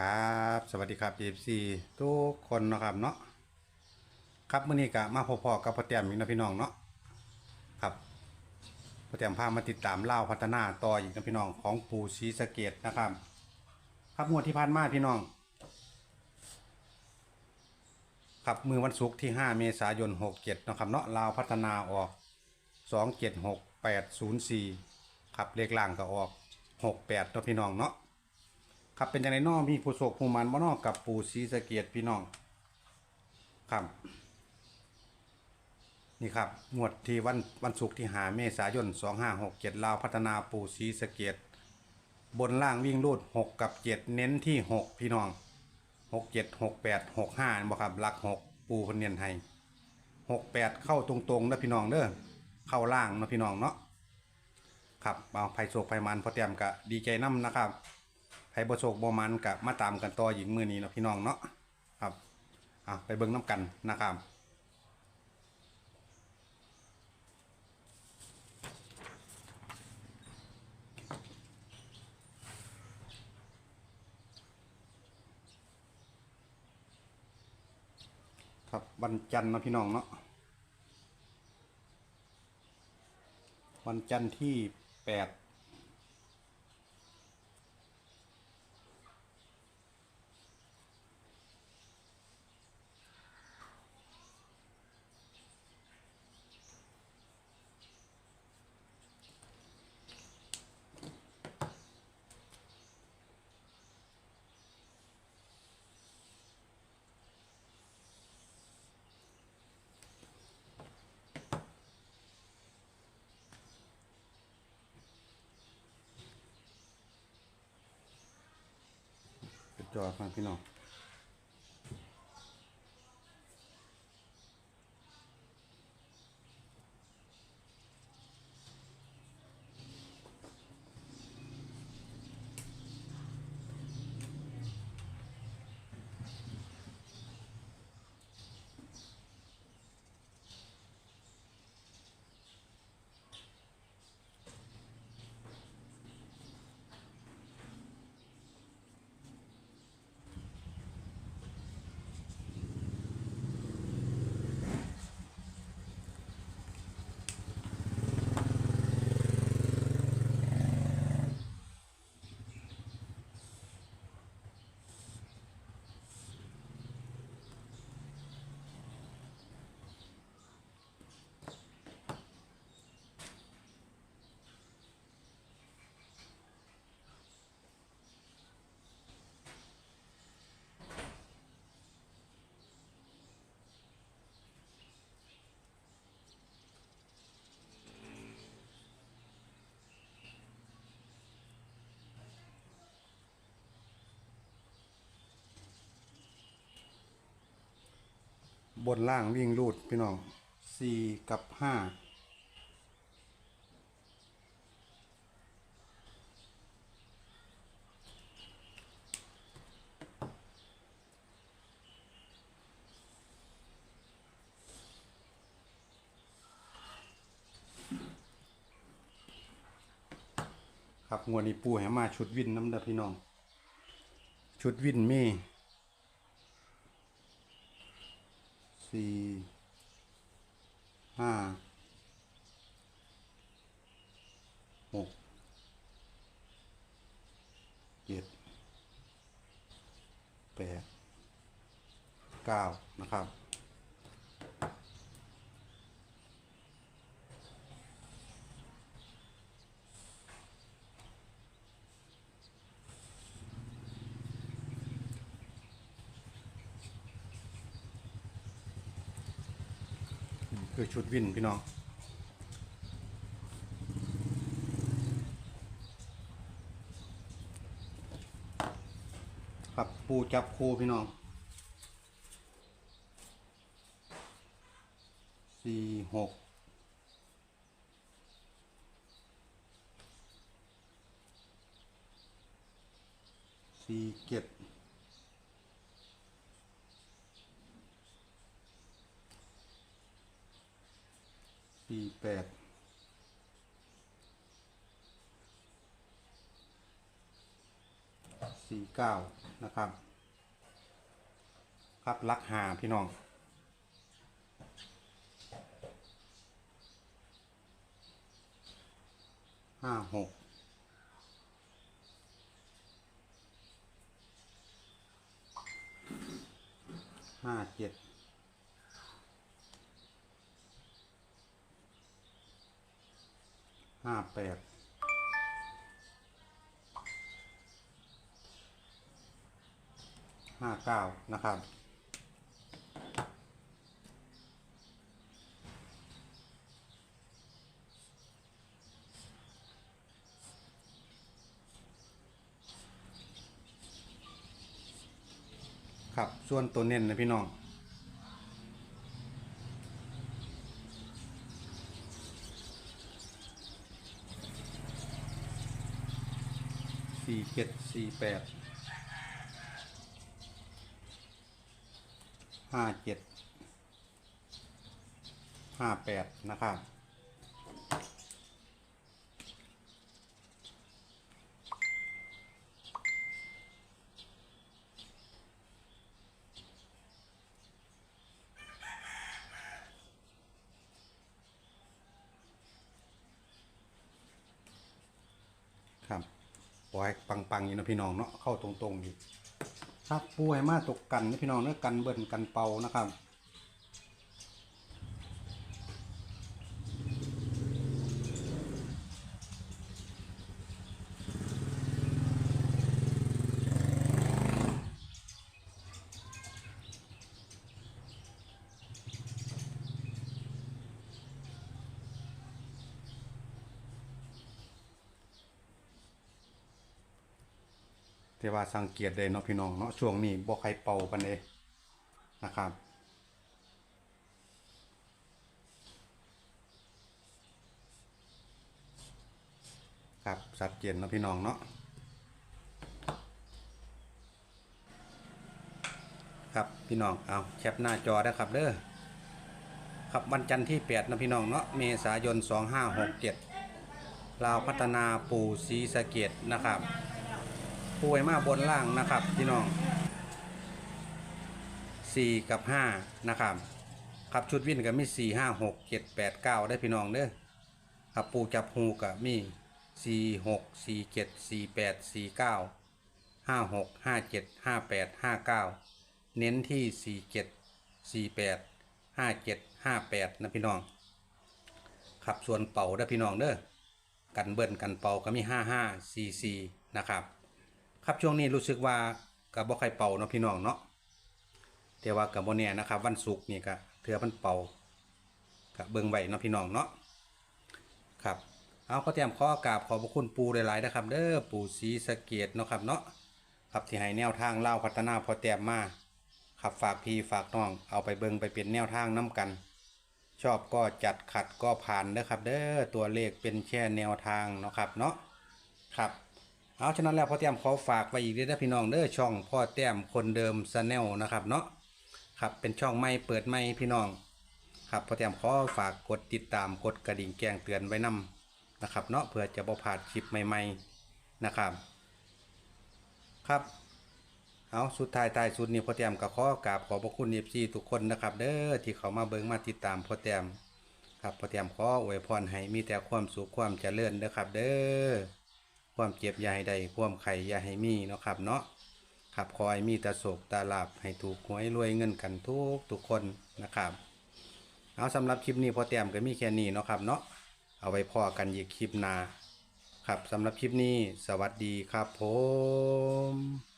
ครับ สวัสดีครับ FC ทุกคนนะครับเนาะครับมื้อนี้ก็มาพบๆกับพ่อแต้มอีกนะพี่น้องเนาะครับพ่อแต้มพามาติดตามเล่าพัฒนาต่ออีกนะพี่น้องของปู่ศรีสะเกดนะครับ ครับงวดที่ผ่านมาพี่น้อง ครับมือวันศุกร์ที่ 5 เมษายน 67เนะครับเนาะลาวพัฒนาออก 276804ครับเลขล่างก็ออก 68เนาะพี่น้องเนาะ ครับเป็นยังไงน้อมีผู้โศกผู้มันบ่นอกกับปู่ศรีสะเกียดพี่น้องครับนี่ครับงวดที่วันวันศุกร์ที่หาเมษายน2567ลาวพัฒนาปู่ศรีสะเกียดบนล่างวิ่งรูด6กับ7เน้นที่ 6 พี่น้อง 6 7 6 8 6 5บ่ครับหลัก 6 ปูคนเนียนให้6 8 เข้าตรงๆนะพี่น้องเด้อเข้าล่างนะพี่น้องเนาะครับเอาไผโศกไผมันพอเตรียมกะดีใจนํนะครับ ไผบ่โชคบ่มันกับมาตามกันต่อหญิงมือนี้เนาะพี่น้องเนาะครับอะไปเบิ่งน้ำกันนะครับครับวันจันทร์เนาะพี่น้องเนาะวันจันทร์ที่แปด จอฟังพี่น้อง บนล่างวิ่งรูดพี่น้องสี่กับห้าครับงวดนี้ปูให้มาชุดวินน้ำเด้อพี่น้อง ชุดวินมี สี่ห้าหกเจ็ดแปดเก้านะครับ คือชุดวินพี่น้อง ครับปูจับคูพี่น้องสี่หกสี่เจ็ด สี่ แปดสี่เก้านะครับ ครับลักหาพี่น้องห้าหกห้าเจ็ด ห้า แปดห้าเก้านะครับ ครับ ส่วนตัวเน้นนะพี่น้อง สี่ เจ็ดสี่แปดห้าเจ็ดห้าแปดนะครับครับ ปล่อยปังๆอยู่นะพี่น้องเนาะเข้าตรงๆอยู่ถ้าปูให้มาตกกันนะพี่น้องเนื้อกันเบิ่นกันเป่านะครับ แต่ว่าสังเกตได้เนาะพี่น้องเนาะช่วงนี้บ่ใครเป่ากันเลยนะครับครับสัดเจนเนาะพี่น้องเนาะครับพี่น้องเอาแคปหน้าจอได้ครับเด้อครับวันจันทร์ที่8นะพี่น้องเนาะเมษายน 2567ลาวพัฒนาปู่ศรีสะเกดนะครับ ป่วยมาบนล่างนะครับพี่น้อง4กับ5นะครับครับชุดวิ่นก็มี4 5 6 7 8 9ได้พี่น้องเด้อครับปูจับหูก็มี4 6 4 7 4 8 4 9 5 6 5 7 5 8 5 9เน้นที่4 7 4 8 5 7 5 8นะพี่น้องครับส่วนเป่าได้พี่น้องเด้อกันเบิ้ลกันเป่าก็มี5 5 4 4นะครับ ครับช่วงนี้รู้สึกว่ากับบ่ใครเป่าเนาะพี่น้องเนาะแต่ว่ากับบ่แน่นะครับ วันศุกร์นี่ก็เถื่อมันเป่ากับเบิ่งไว้เนาะพี่น้องเนาะครับเอาข้อเตรียมข้อกราบขอบพระคุณปูหลายๆนะครับ เด้อปูศรีสะเกดเนาะครับเนาะครับที่ให้แนวทางเล่าพัฒนาพอแต้มมาครับฝากพี่ฝากน้องเอาไปเบิ่งไปเป็นแนวทางน้กัน ชอบก็จัดขัดก็ผ่านเด้อครับ เด้อตัวเลขเป็นแค่แนวทางเนาะครับเนาะครับ เอาฉะนั้นแล้วพ่อแต้มขอฝากไว้อีกเด้อนะพี่น้องเด้อช่องพ่อแต้มคนเดิมซแนลนะครับเนาะครับเป็นช่องใหม่เปิดใหม่พี่น้อง ครับพ่อแต้มขอฝากกดติดตามกดกระดิ่งแจ้งเตือนไว้นํนะครับเนาะเพื่อจะบ่พลาดคลิปใหม่ ๆนะครับ ครับเอาสุดท้ายท้ายสุดนี้พ่อแต้มก็ขอกราบขอบพระคุณเอฟซีทุกคนนะครับ เด้อที่เขามาเบิ่งมาติดตามพ่อแต้มครับพ่อแต้มขออวยพรให้มีแต่ความสุขความเจริญเด้อครับ เด้อ ความเจ็บยาให้ใดความไข่ยาให้มีเนาะครับเนาะครับคอยมีตาโศกตาลาบให้ถูกหวยรวยเงินกันทุกทุกคนนะครับ เอาสำหรับคลิปนี้พอแต้มก็มีแค่นี้เนาะครับเนาะเอาไว้พอกันอีกคลิปหน้าครับสำหรับคลิปนี้สวัสดีครับผม